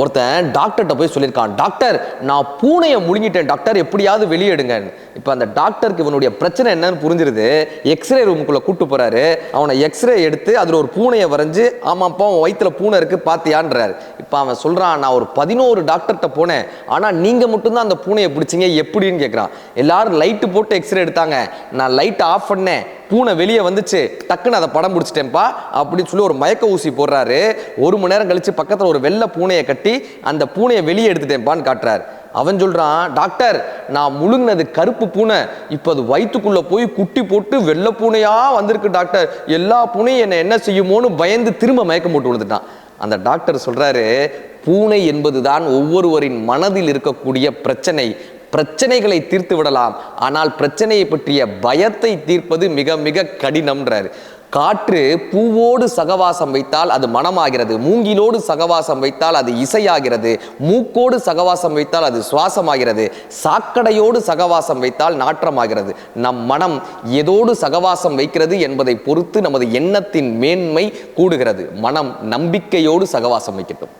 ஒருத்தன் டாக்டர்கிட்ட போய் சொல்லியிருக்கான் டாக்டர் நான் பூனையை முழுங்கிட்டேன் டாக்டர் எப்படியாவது வெளியேடுங்க இப்போ அந்த டாக்டருக்கு இவனுடைய பிரச்சனை என்னன்னு புரிஞ்சிருது. எக்ஸ்ரே ரூமுக்குள்ளே கூட்டு போகிறாரு அவனை எக்ஸ்ரே எடுத்து அதில் ஒரு பூனையை வரைஞ்சி ஆமாப்பா உன் வயிற்றுல பூனை இருக்குது பார்த்தியான்றார் இப்போ அவன் சொல்கிறான் நான் ஒரு பதினோரு டாக்டர்கிட்ட போனேன். ஆனால் நீங்கள் மட்டும்தான் அந்த பூனையை பிடிச்சிங்க எப்படின்னு கேட்குறான் எல்லாரும் லைட்டு போட்டு எக்ஸ்ரே எடுத்தாங்க. நான் லைட்டை ஆஃப் பண்ணேன். பூனை வெளியே வந்துச்சு டக்குன்னு அதை படம் பிடிச்சிட்டேன்ப்பா அப்படின்னு சொல்லி ஒரு மயக்க ஊசி போடுறாரு. ஒரு மணி நேரம் கழிச்சு பக்கத்தில் ஒரு வெள்ளை பூனையை கட்டி அந்த பூனையை வெளியே எடுத்துட்டேன்ப்பான்னு காட்டுறாரு. அவன் சொல்கிறான் டாக்டர் நான் முழுங்கினது கருப்பு பூனை. இப்போ அது வயிற்றுக்குள்ளே போய் குட்டி போட்டு வெள்ளை பூனையாக வந்திருக்கு டாக்டர். எல்லா பூனையும் என்னை என்ன செய்யுமோன்னு பயந்து திரும்ப மயக்கம் போட்டு விழுந்துட்டான். அந்த டாக்டர் சொல்கிறாரு பூனை என்பதுதான் ஒவ்வொருவரின் மனதில் இருக்கக்கூடிய பிரச்சனை. பிரச்சனைகளை தீர்த்து விடலாம். ஆனால் பிரச்சனையை பற்றிய பயத்தை தீர்ப்பது மிக மிக கடினம்ன்றாரு. காற்று பூவோடு சகவாசம் வைத்தால் அது மனமாகிறது. மூங்கிலோடு சகவாசம் வைத்தால் அது இசையாகிறது. மூக்கோடு சகவாசம் வைத்தால் அது சுவாசமாகிறது. சாக்கடையோடு சகவாசம் வைத்தால் நாற்றமாகிறது. நம் மனம் எதோடு சகவாசம் வைக்கிறது என்பதை பொறுத்து நமது எண்ணத்தின் மேன்மை கூடுகிறது. மனம் நம்பிக்கையோடு சகவாசம் வைக்கட்டும்.